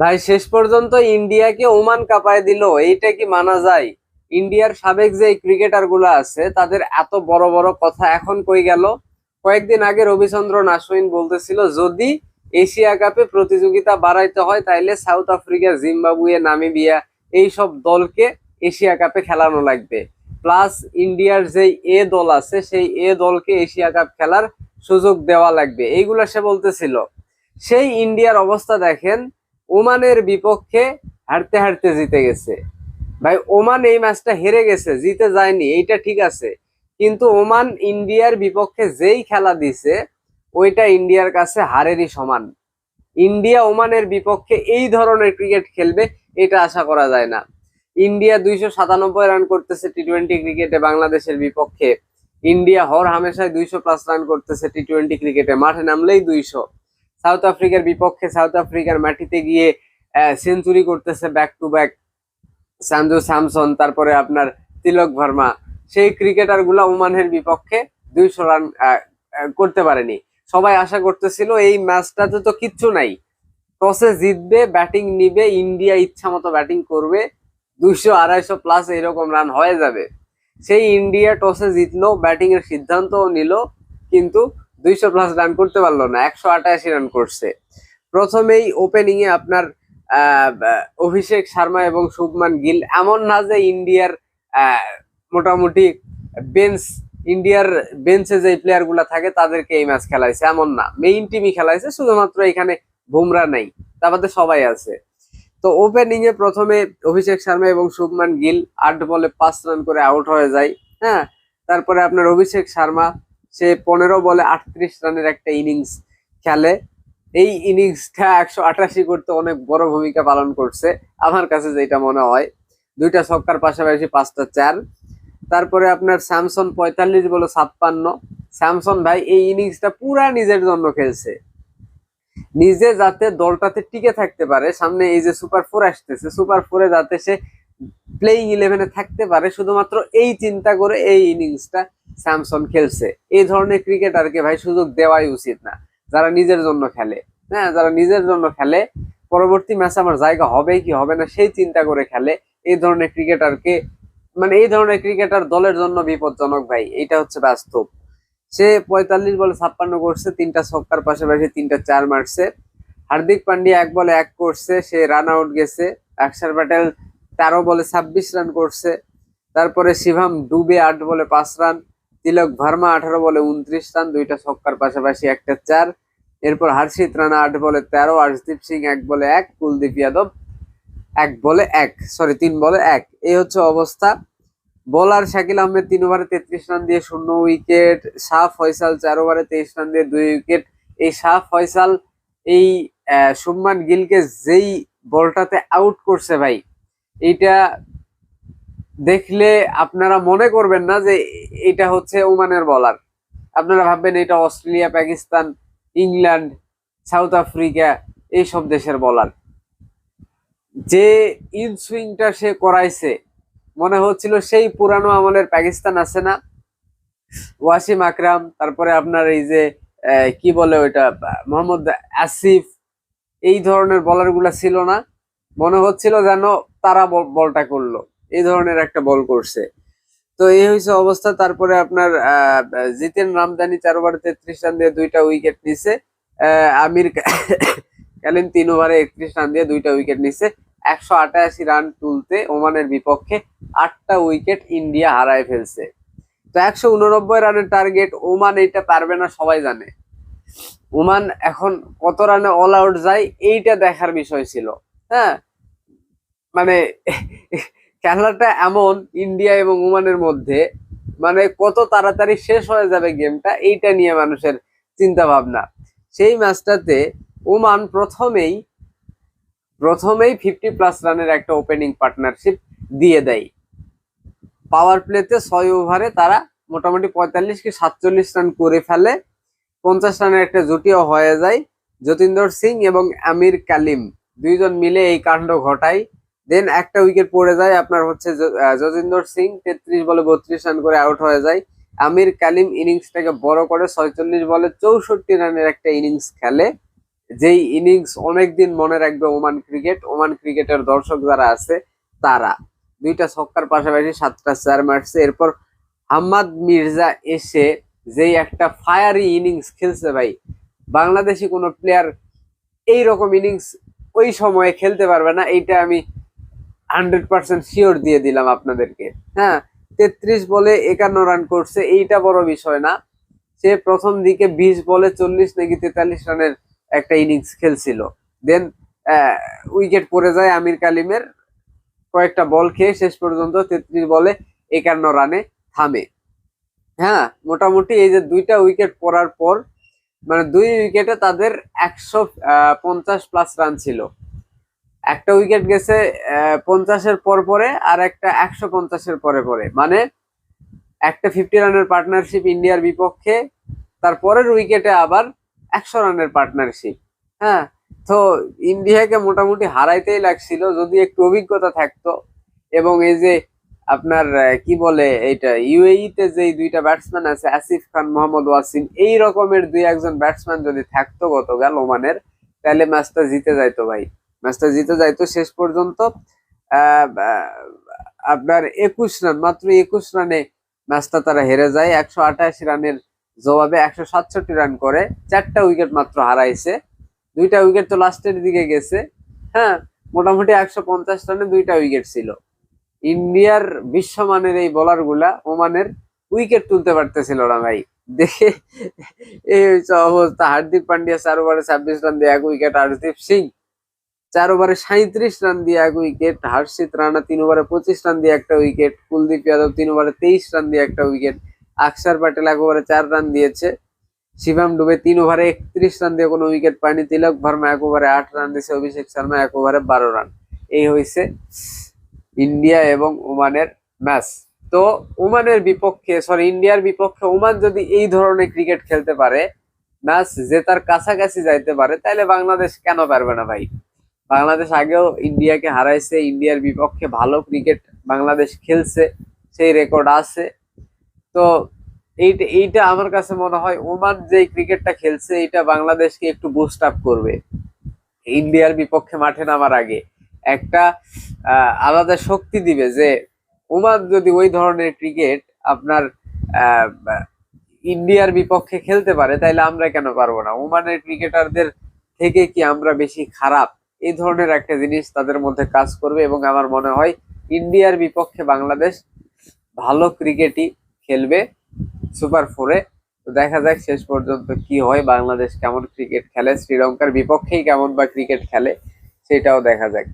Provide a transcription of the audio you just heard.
ভাই, শেষ পর্যন্ত ইন্ডিয়াকে ওমান কাঁপায় দিল, এইটা কি মানা যায়? ইন্ডিয়ার সাবেক যে ক্রিকেটারগুলো আছে, তাদের এত বড় বড় কথা এখন কই গেল? কয়েকদিন আগে রবিচন্দ্রন আশ্বিন বলতেছিল, যদি এশিয়া কাপে প্রতিযোগিতা বাড়াইতে হয়, তাইলে সাউথ আফ্রিকা, জিম্বাবুয়ে, নামিবিয়া এইসব দলকে এশিয়া কাপে খেলানো লাগবে। প্লাস ইন্ডিয়ার যেই এ দল আছে, সেই এ দলকে এশিয়া কাপ খেলার সুযোগ দেওয়া লাগবে, এইগুলা সে বলতেছিল। সেই ইন্ডিয়ার অবস্থা দেখেন ওমানের বিপক্ষে হারতে হারতে জিতে গেছে। ভাই, ওমান এই ম্যাচটা হেরে গেছে, জিতে যায়নি, এইটা ঠিক আছে। কিন্তু ওমান ইন্ডিয়ার বিপক্ষে যেই খেলা দিছে, ওইটা ইন্ডিয়ার কাছে হারেরই সমান। ইন্ডিয়া ওমানের বিপক্ষে এই ধরনের ক্রিকেট খেলবে, এটা আশা করা যায় না। ইন্ডিয়া দুইশো সাতানব্বই রান করতেছে টি টোয়েন্টি ক্রিকেটে বাংলাদেশের বিপক্ষে। ইন্ডিয়া হর হামেশায় দুইশো প্লাস রান করতেছে টি টোয়েন্টি ক্রিকেটে, মাঠে নামলেই দুইশো। সাউথ আফ্রিকার বিপক্ষে সাউথ আফ্রিকার মাটিতে গিয়ে সেঞ্চুরি করতেছে back to back Sanju Samson, তারপরে আপনার তিলক ভার্মা। সেই ক্রিকেটারগুলা ওমানের বিপক্ষে দুইশো রান করতে পারেনি। সবাই আশা করতেছিল এই ম্যাচটাতে তো কিচ্ছু নাই। টসে জিতবে ব্যাটিং নিবে, ইন্ডিয়া ইচ্ছা মতো ব্যাটিং করবে, দুইশো, আড়াইশো প্লাস এরকম রান হয়ে যাবে। সেই ইন্ডিয়া টসে জিতলো ব্যাটিং এর সিদ্ধান্তও নিল, কিন্তু দুইশো প্লাস রান করতে পারল না, একশো আটাশি রান করছে। প্রথমেই ওপেনিং এ আপনার অভিষেক শর্মা এবং শুভমান গিল, এমন না যে ইন্ডিয়ার মোটামুটি বেঞ্চ ইন্ডিয়ার বেঞ্চে যে প্লেয়ারগুলা থাকে তাদেরকে এই ম্যাচ খেলাইছে, এমন না। মেইন টিমই খেলাইছে, শুধুমাত্র এখানে বুমরা নেই, তার বাদে সবাই আছে। তো ওপেনিং এ প্রথমে অভিষেক শর্মা এবং শুভমান গিল, আট বলে পাঁচ রান করে আউট হয়ে যায় হ্যাঁ? তারপরে আপনার অভিষেক শর্মা সে পনেরো বলে আটত্রিশ রানের একটা ইনিংস খেলে। এই ইনিংসটা একশো আটাশি করতে অনেক বড় ভূমিকা পালন করছে, আমার কাছে যেটা মনে হয়। দুইটা ছক্কার পাশাপাশি পাঁচটা চার। তারপরে আপনার স্যামসন পঁয়তাল্লিশ বলে ছাপ্পান্ন। স্যামসন ভাই এই ইনিংসটা পুরা নিজের জন্য খেলছে। নিজে যাতে দলটাতে টিকে থাকতে পারে, সামনে এই যে সুপার ফোর আসতেছে, সুপার ফোরে যাতে সে প্লেইং ইলেভেনে থাকতে পারে, শুধুমাত্র এই চিন্তা করে এই ইনিংসটা স্যামসন খেলছে। এই ধরনের ক্রিকেটারকে ভাই সুযোগ দেওয়াই উচিত না, যারা নিজের জন্য খেলে। হ্যাঁ যারা নিজের জন্য খেলে, পরবর্তী ম্যাচে আমার জায়গা হবে কি হবে না, সেই চিন্তা করে খেলে। এই ধরনের ক্রিকেটারকে মানে এই ধরনের ক্রিকেটার দলের জন্য বিপজ্জনক ভাই এটা হচ্ছে বাস্তব। সে পঁয়তাল্লিশ বলে ছাপ্পান্ন করছে, তিনটা ছক্কার পাশাপাশি তিনটা চার মারছে। হার্দিক পান্ডিয়া এক বলে এক করছে, সে রান আউট গেছে। অক্ষর প্যাটেল তেরো বলে ছাব্বিশ রান করছে। তারপরে শিভাম ডুবে আট বলে পাঁচ রান তিলক ভার্মা আঠারো বলে উনত্রিশ রান দুইটা ছক্কার পাশাপাশি একটা চার। এরপর হর্ষিত রানা আট বলে তেরো, আর্শদীপ সিং এক বলে এক, কুলদীপ যাদব এক বলে এক সরি তিন বলে এক। এই হচ্ছে অবস্থা। বোলার শাকিল আহমেদ তিন ওভারে তেত্রিশ রান দিয়ে শূন্য উইকেট শাহ ফয়সাল চার ওভারে তেইশ রান দিয়ে দুই উইকেট এই শাহ ফয়সাল, এই শুভমান গিলকে যেই বলটাতে আউট করছে ভাই এইটা দেখলে আপনারা মনে করবেন না যে এটা হচ্ছে ওমানের বলার। আপনারা ভাববেন এটা Australia, Pakistan, England, South Africa, এইসব দেশের বলার। যে ইন সুইংটা সে করাইছে, মনে হচ্ছিল সেই পুরানো আমলের পাকিস্তান আছে না। ওয়াসিম আকরাম, তারপরে আপনার এই যে কি বলে ওইটা মোহাম্মদ আসিফ, এই ধরনের বলারগুলা ছিল না। মনে হচ্ছিল যেন তারা বল- বলটা করল। এই ধরনের একটা বল করছে। তো এই হয়েছে অবস্থা। তারপরে আপনার জিতেন রামদানি চার ওভারে তেত্রিশ রান দিয়ে দুইটা উইকেট নিছে। আমির কালিম তিন ওভারে একত্রিশ রান দিয়ে দুইটা উইকেট নিছে। একশো আটাশি রান তুলতে ওমানের বিপক্ষে আটটা উইকেট ইন্ডিয়া হারায় ফেলছে। তো একশো উননব্বই রানের টার্গেট ওমান, এইটা পারবে না, সবাই জানে। ওমান এখন কত রানে অল আউট যায়, এইটা দেখার বিষয় ছিল। হ্যাঁ? মানে খেলাটা এমন ইন্ডিয়া এবং ওমানের মধ্যে মানে কত তাড়াতাড়ি শেষ হয়ে যাবে গেমটা, এইটা নিয়ে মানুষের চিন্তা ভাবনা সেই ম্যাচটাতে ওমান প্রথমেই প্রথমেই ফিফটি প্লাস রানের একটা ওপেনিং পার্টনারশিপ দিয়ে দেয়। পাওয়ার প্লেতে ছয় ওভারে তারা মোটামুটি পঁয়তাল্লিশ কি সাতচল্লিশ রান করে ফেলে। পঞ্চাশ রানের একটা জুটিও হয়ে যায়। যতীন্দর সিং এবং আমির কালিম দুইজন মিলে এই কাণ্ড ঘটায়। দেন একটা উইকেট পড়ে যায় আপনার হচ্ছে য- আহ, যতীন্দ্র সিং তেত্রিশ বলে বত্রিশ রান করে আউট হয়ে যায়। আমির কালিম ইনিংসটাকে বড় করে ছয়চল্লিশ বলে চৌষট্টি রানের একটা ইনিংস খেলে। যেই ইনিংস অনেকদিন মনে রাখবে ওমান ক্রিকেট ওমান ক্রিকেটের দর্শক যারা আছে তারা। দুইটা ছক্কার পাশাপাশি সাতটা চার মারছে। এরপর হাম্মাদ মির্জা এসে যেই একটা ফায়ারি ইনিংস খেলছে ভাই বাংলাদেশি কোনো প্লেয়ার এই রকম ইনিংস ওই সময়ে খেলতে পারবে না এইটা আমি হান্ড্রেড পার্সেন্ট শিওর দিয়ে দিলাম আপনাদেরকে। হ্যাঁ তেত্রিশ বলে একান্ন রান করছে, এইটা বড় বিষয় না। সে প্রথম দিকে বিশ বলে চল্লিশ, নাকি তেতাল্লিশ রানের একটা ইনিংস খেলছিল। দেন উইকেট পড়ে যায় আমির কালিমের। কয়েকটা বল খেয়ে শেষ পর্যন্ত তেত্রিশ বলে একান্ন রানে থামে। হ্যাঁ মোটামুটি এই যে দুইটা উইকেট পড়ার পর মানে দুই উইকেটে তাদের একশো পঞ্চাশ প্লাস রান ছিল। একটা উইকেট গেছে পঞ্চাশের পর পরে আর একটা একশো পঞ্চাশের পরে পরে। মানে একটা ফিফটি রানের পার্টনারশিপ ইন্ডিয়ার বিপক্ষে তারপরের উইকেটে আবার একশো রানের পার্টনারশিপ হ্যাঁ তো ইন্ডিয়াকে মোটামুটি হারাইতেই লাগছিল, যদি একটু অভিজ্ঞতা থাকতো। এবং এই যে আপনার কি বলে এইটা ইউএইতে যে দুইটা ব্যাটসম্যান আছে আসিফ খান মোহাম্মদ ওয়াসিম এই রকমের দুই একজন ব্যাটসম্যান যদি থাকতো গতকাল ওমানের, তাহলে ম্যাচটা জিতে যাইতো ভাই। ম্যাচটা জিতে যাইতো শেষ পর্যন্ত আপনার একুশ রান, মাত্র একুশ রানে ম্যাচটা তারা হেরে যায়। একশো আঠাশি রানের জবাবে একশো সাতষট্টি রান করে। চারটা উইকেট মাত্র হারাইছে। দুইটা উইকেট তো লাস্টের দিকে গেছে। হ্যাঁ মোটামুটি একশো পঞ্চাশ রানে দুইটা উইকেট ছিল। ইন্ডিয়ার বিশ্বমানের এই বোলারগুলা ওমানের উইকেট তুলতে পারতেছিল না ভাই। দেখে এই হচ্ছে অবস্থা। হার্দিক পান্ডিয়া চার ওভারে ছাব্বিশ রান দিয়ে এক উইকেট। হরদীপ সিং চার ওভারে সাঁত্রিশ রান দিয়ে এক উইকেট, হর্ষিত রানা তিন ওভারে পঁচিশ রান দিয়ে একটা উইকেট, কুলদীপ যাদব তিন ওভারে তেইশ রান দিয়ে একটা উইকেট, আকসার প্যাটেল এক ওভারে চার রান দিয়েছে, শিবাম ডুবে তিন ওভারে একত্রিশ রান দিয়ে কোনো উইকেট পায়নি, তিলক ভার্মা এক ওভারে আট রান দিয়েছে, অভিষেক শর্মা এক ওভারে বারো রান। এই হয়েছে ইন্ডিয়া এবং ওমানের ম্যাচ। তো ওমানের বিপক্ষে সরি ইন্ডিয়ার বিপক্ষে ওমান যদি এই ধরনের ক্রিকেট খেলতে পারে, ম্যাচ জেতার কাছাকাছি যাইতে পারে তাহলে বাংলাদেশ কেন পারবে না ভাই? বাংলাদেশ আগেও ইন্ডিয়াকে হারাইছে, ইন্ডিয়ার বিপক্ষে ভালো ক্রিকেট বাংলাদেশ খেলছে, সেই রেকর্ড আছে। তো এইটা এইটা আমার কাছে মনে হয় ওমান যে ক্রিকেটটা খেলছে এটা বাংলাদেশকে একটু বুস্ট আপ করবে। ইন্ডিয়ার বিপক্ষে মাঠে নামার আগে। একটা আলাদা শক্তি দিবে যে ওমান যদি ওই ধরনের ক্রিকেট আপনার ইন্ডিয়ার বিপক্ষে খেলতে পারে তাহলে আমরা কেন পারব না? ওমানের ক্রিকেটারদের থেকে কি আমরা বেশি খারাপ? এই ধরনের একটা জিনিস তাদের মধ্যে কাজ করবে এবং আমার মনে হয় ইন্ডিয়ার বিপক্ষে বাংলাদেশ ভালো ক্রিকেটই খেলবে সুপার ফোরে। তো দেখা যাক শেষ পর্যন্ত কি হয়, বাংলাদেশ কেমন ক্রিকেট খেলে, শ্রীলঙ্কার বিপক্ষেই কেমন বা ক্রিকেট খেলে, সেটাও দেখা যাক।